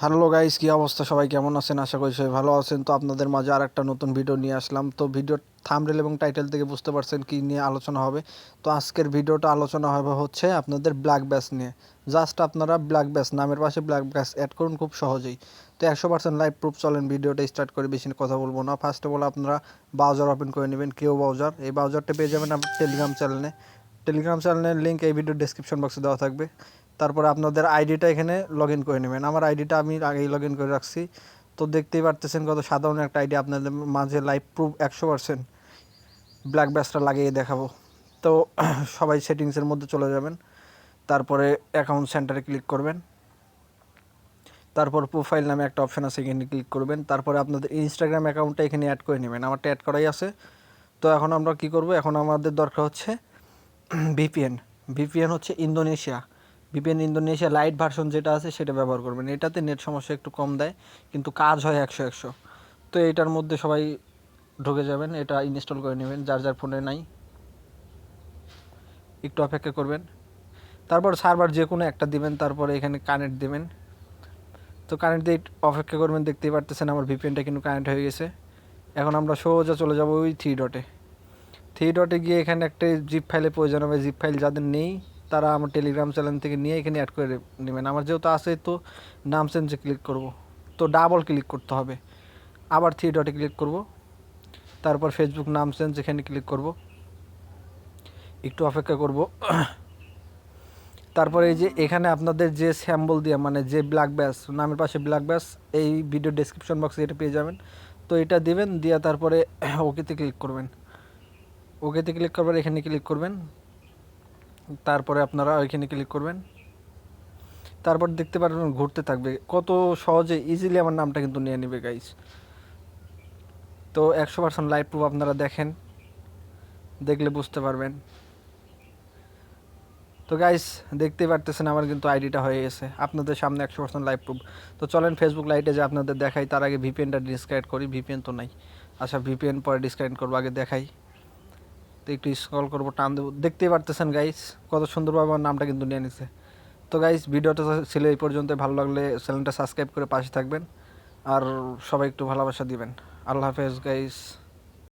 Hello guys কী অবস্থা? সবাই কেমন আছেন? আশা করি সবাই ভালো আছেন। তো আপনাদের মাঝে আর একটা নতুন ভিডিও নিয়ে আসলাম। তো ভিডিওর থামরেল এবং টাইটেল থেকে বুঝতে পারছেন কী নিয়ে আলোচনা হবে। তো আজকের ভিডিওটা আলোচনা হবে হচ্ছে আপনাদের ব্ল্যাক ব্যাস নিয়ে। জাস্ট আপনারা ব্ল্যাক ব্যাস নামের পাশে ব্ল্যাক ব্যাস অ্যাড করুন খুব সহজেই। তো একশো পার্সেন্ট লাইভ প্রুফ চলেন ভিডিওটা স্টার্ট করে বেশি কথা বলব না। ফার্স্ট অফ অল আপনারা ব্রাউজার ওপেন করে নেবেন, কেউ ব্রাউজার এই ব্রাউজারটা পেয়ে যাবেন আপনার টেলিগ্রাম চ্যানেলে টেলিগ্রাম চ্যানেলের লিঙ্ক এই ভিডিও ডেসক্রিপশন বক্সে দেওয়া থাকবে। তারপরে আপনাদের আইডিটা এখানে লগ করে নেবেন। আমার আইডিটা আমি আগেই লগ করে রাখছি। তো দেখতেই পারতেছেন কত সাধারণ একটা আইডি আপনাদের মাঝে লাইভ প্রুফ একশো পার্সেন্ট ব্ল্যাক ব্যাসটা লাগিয়ে দেখাবো। তো সবাই সেটিংসের মধ্যে চলে যাবেন। তারপরে অ্যাকাউন্ট সেন্টারে ক্লিক করবেন। তারপর প্রোফাইল নামে একটা অপশান আছে, এখানে ক্লিক করবেন। তারপরে আপনাদের ইনস্টাগ্রাম অ্যাকাউন্টটা এখানে অ্যাড করে নেবেন। আমারটা অ্যাড করাই আছে। তো এখন আমরা কি করব? এখন আমাদের দরকার হচ্ছে ভিপিএন ভিপিএন হচ্ছে Indonesia. VPN Indonesia lite version যেটা আছে সেটা ব্যবহার করবেন। এটাতে নেট সমস্যা একটু কম দেয়, কিন্তু কাজ হয় একশো একশো। তো এটার মধ্যে সবাই ঢুকে যাবেন, এটা ইনস্টল করে নেবেন, যার যার ফোনে নাই। একটু অপেক্ষা করবেন। তারপর সার্ভার যে কোনো একটা দিবেন, তারপরে এখানে কানেক্ট দিবেন। তো কানেক্ট দিয়ে অপেক্ষা করবেন, দেখতেই পারতেছেন আমার ভিপিএনটা কিন্তু কানেক্ট হয়ে গেছে। এখন আমরা সোজা চলে যাব ওই থ্রি ডটে থ্রি ডটে গিয়ে এখানে একটা জিপ ফাইলে প্রয়োজন হবে। জিপ ফাইল যাদের নেই, তারা আমার টেলিগ্রাম চ্যানেল থেকে নিয়ে এখানে অ্যাড করে নেবেন। আমার যেহেতু আছে, তো নাম চেঞ্জে ক্লিক করব। তো ডাবল ক্লিক করতে হবে। আবার থ্রি ডটে ক্লিক করব। তারপর ফেসবুক নাম চেঞ্জ এখানে ক্লিক করব। একটু অপেক্ষা করব। তারপরে এই যে এখানে আপনাদের যে স্যাম্বল দিয়ে মানে যে ব্ল্যাক ব্যাস নামের পাশে ব্ল্যাক ব্যাস এই ভিডিও ডেসক্রিপশন বক্সে এটা পেয়ে যাবেন। তো এটা দিবেন, দিয়ে তারপরে ওকেতে ক্লিক করবেন। ওকেতে ক্লিক করবেন এখানে ক্লিক করবেন। তারপরে আপনারা ওইখানে ক্লিক করবেন। তারপর দেখতে পারবেন ঘুরতে থাকবে। কত সহজে ইজিলি আমার নামটা কিন্তু নিয়ে নেবে গাইস তো একশো পার্সেন্ট লাইভ প্রুফ আপনারা দেখেন। দেখলে বুঝতে পারবেন। তো গাইস দেখতেই পারতেছেন আমার কিন্তু আইডিটা হয়ে গেছে। আপনাদের সামনে একশো পার্সেন্ট লাইভ প্রুফ তো চলেন ফেসবুক লাইটে যে আপনাদের দেখাই, তার আগে ভিপিএনটা ডিসকানেক্ট করি। ভিপিএন তো নাই। আচ্ছা ভিপিএন পরে ডিসকানেক্ট করব, আগে দেখাই। তো একটু স্ক্রল করব, টান দেবো। দেখতেই পারতেছেন গাইস কত সুন্দরভাবে আমার নামটা কিন্তু নিয়ে নিছে। তো গাইস ভিডিওটা ছিল এই পর্যন্ত। ভালো লাগলে চ্যানেলটা সাবস্ক্রাইব করে পাশে থাকবেন। আর সবাই একটু ভালোবাসা দিবেন। আল্লাহ হাফেজ গাইস